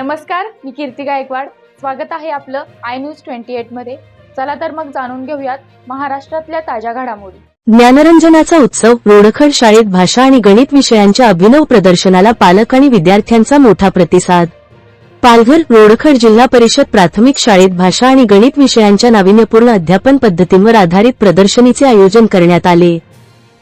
नमस्कार मी कीर्ती गायकवाड. स्वागत आहे आपलं आय न्यूज ट्वेंटी एटमध्ये. चला तर मग जाणून घेऊयात महाराष्ट्रातल्या ताज्या घडामोडी. ज्ञानरंजनाचा उत्सव रोडखड शाळेत भाषा आणि गणित विषयांच्या अभिनव प्रदर्शनाला पालक आणि विद्यार्थ्यांचा मोठा प्रतिसाद. पालघर रोडखड जिल्हा परिषद प्राथमिक शाळेत भाषा आणि गणित विषयांच्या नाविन्यपूर्ण अध्यापन पद्धतींवर आधारित प्रदर्शनीचे आयोजन करण्यात आले.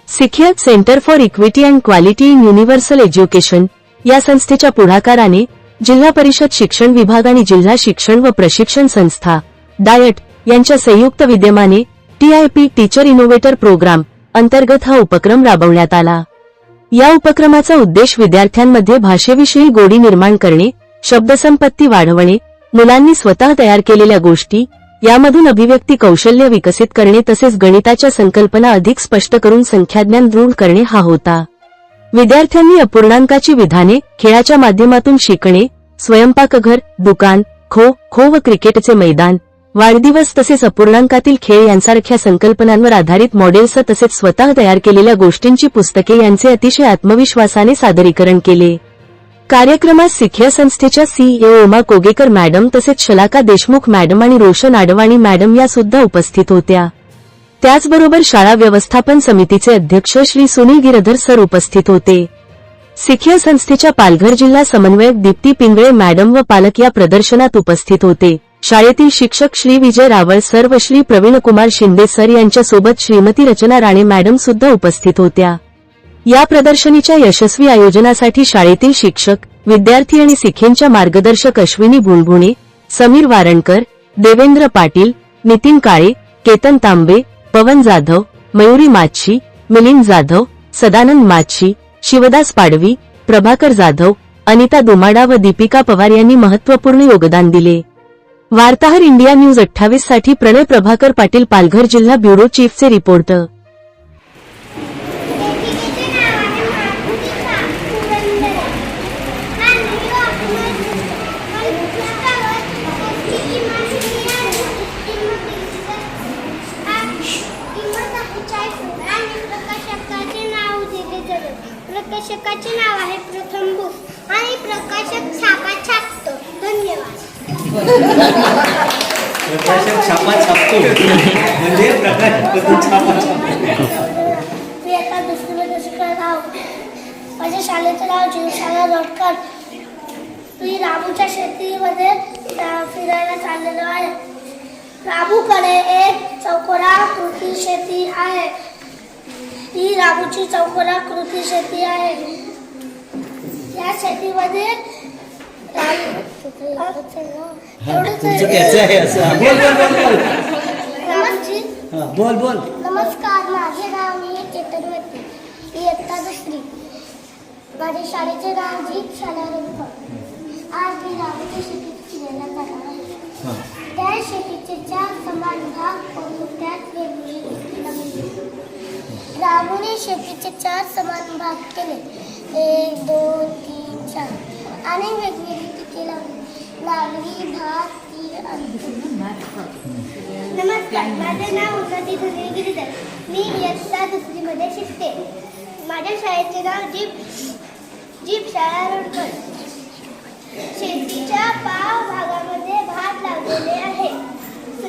Sikhiya centre for equity and quality in universal education या संस्थेच्या पुढाकाराने जिल्हा परिषद शिक्षण विभाग आणि जिल्हा शिक्षण व प्रशिक्षण संस्था डायट यांच्या संयुक्त विद्यमाने टीआयपी टीचर इनोव्हेटर प्रोग्राम अंतर्गत हा उपक्रम राबवण्यात आला. या उपक्रमाचा उद्देश विद्यार्थ्यांमध्ये भाषेविषयी गोडी निर्माण करणे शब्दसंपत्ती वाढवणे मुलांनी स्वतः तयार केलेल्या गोष्टी यामधून अभिव्यक्ती कौशल्य विकसित करणे तसेच गणिताच्या संकल्पना अधिक स्पष्ट करून संख्याज्ञान दृढ करणे हा होता. विद्यार्थ्यांनी अपूर्णांकाची विधाने खेळाच्या माध्यमातून शिकणे स्वयंपाकघर दुकान खो खो व क्रिकेटचे मैदान वाढदिवस तसेच अपूर्णांकातील खेळ यांसारख्या संकल्पनांवर आधारित मॉडेल्स तसेच स्वतः तयार केलेल्या गोष्टींची पुस्तके यांचे अतिशय आत्मविश्वासाने सादरीकरण केले. कार्यक्रमात सिख्या संस्थेच्या सीईओ उमा कोगेकर मॅडम तसेच शलाका देशमुख मॅडम आणि रोशन आडवाणी मॅडम या सुद्धा उपस्थित होत्या. त्याचबरोबर शाळा व्यवस्थापन समितीचे अध्यक्ष श्री सुनील गिरधर सर उपस्थित होते. सिखिया संस्थेच्या पालघर जिल्हा समन्वयक दीप्ती पिंगळे मॅडम व पालक या प्रदर्शनात उपस्थित होते. शाळेतील शिक्षक श्री विजय रावळ सर व श्री प्रवीणकुमार शिंदे सर यांच्यासोबत श्रीमती रचना राणे मॅडम सुद्धा उपस्थित होत्या. या प्रदर्शनीच्या यशस्वी आयोजनासाठी शाळेतील शिक्षक विद्यार्थी आणि सिखेंच्या मार्गदर्शक अश्विनी भुणभुणे समीर वारणकर देवेंद्र पाटील नितीन काळे केतन तांबे पवन जाधव मयुरी माच्छी मिलिंद जाधव सदानंद माच्छी शिवदास पाडवी प्रभाकर जाधव अनिता दुमाडा व दीपिका पवार यांनी महत्त्वपूर्ण योगदान दिले. वार्ताहर इंडिया न्यूज अठ्ठावीससाठी प्रणय प्रभाकर पाटील पालघर जिल्हा ब्युरो चीफचे रिपोर्टर लेखिकेचे नाव आहे माधुरिका पुरंदरे हा व्हिडिओ आपण पुस्तकावर त्याची किंमत किती आहे किंमत हा किंमत आहे चाळीस रुपये आणि प्रकाशकाचे नाव दिले जाते प्रकाशकाचे नाव आहे प्रथम बुक आणि प्रकाशक छापा छापतो. धन्यवाद. प्रकाशक छापा छापतो. म्हणजे प्रकाशक छापा छापतो. मी आता दुसरीमध्ये शिकत आहोत माझ्या शाळेचं नाव जीवशाळा रोडकर मी रामूच्या शेतीमध्ये फिरायला चाललेलो आहे. रामूकडे एक चौकोरा कृती शेती आहे. ही रामूची चौकोरा कृती शेती आहे. या शेतीमध्ये बोल बोल नमस्कार माझे नाव मी चेतन व्यक्ती मी इयत्ता दुसरी. माझ्या शाळेचे नाव शाळा रंग आज मी रामूच्या शेतीत फिरायला जाणार आहे हा. त्या शेतीचे चार समान भाग रामूने शेतीचे चार समान भाग केले. एक दोन तीन चार. आणि वेगवेगळी पिके लावली. नागरी भात तीळ नमस्कार. माझे नाव उन्नती धुनी गिरीधर. मी इयत्ता दुसरीमध्ये शिकते. माझ्या शाळेचे नाव जीप जीप शाळा रोडकर शेतीच्या पाव भागामध्ये भात लावलेले आहे.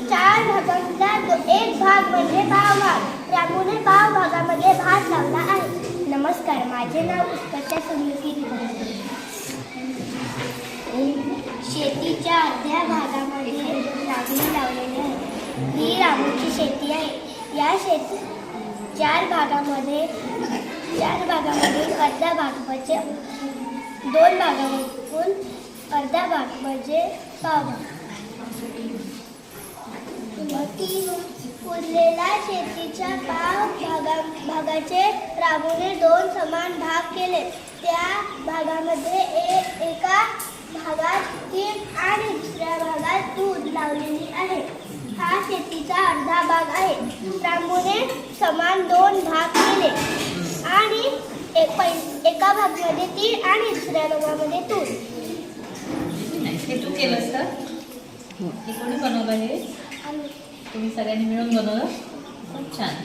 चार भागांचा एक भाग म्हणजे पाव भाग. रामूने पाव भागामध्ये भात लावला आहे. नमस्कार माझे नाव उत्कर्षा सुनील शेतीच्या अर्ध्या भागामध्ये लागणी लावलेली आहे. ही रामूची शेती आहे. या शेती चार भागामध्ये चार भागामध्ये अर्धा भाग म्हणजे दोन भागामधून अर्धा भाग म्हणजे पाव उरलेला शेतीच्या पाव भागा भागाचे रामूने दोन समान भाग केले. त्या भागामध्ये एक एका भागात तीन आणि दुसऱ्या भागात दूध लावलेली आहे. हा शेतीचा अर्धा भाग आहे. रामूने समान दोन भाग केले. आणि एक पै- एका भागामध्ये तीन आणि दुसऱ्या भागामध्ये तूर तू केलंस हे कोणी बनवलं हे? तुम्ही सगळ्यांनी मिळून बनवलं? खूप छान.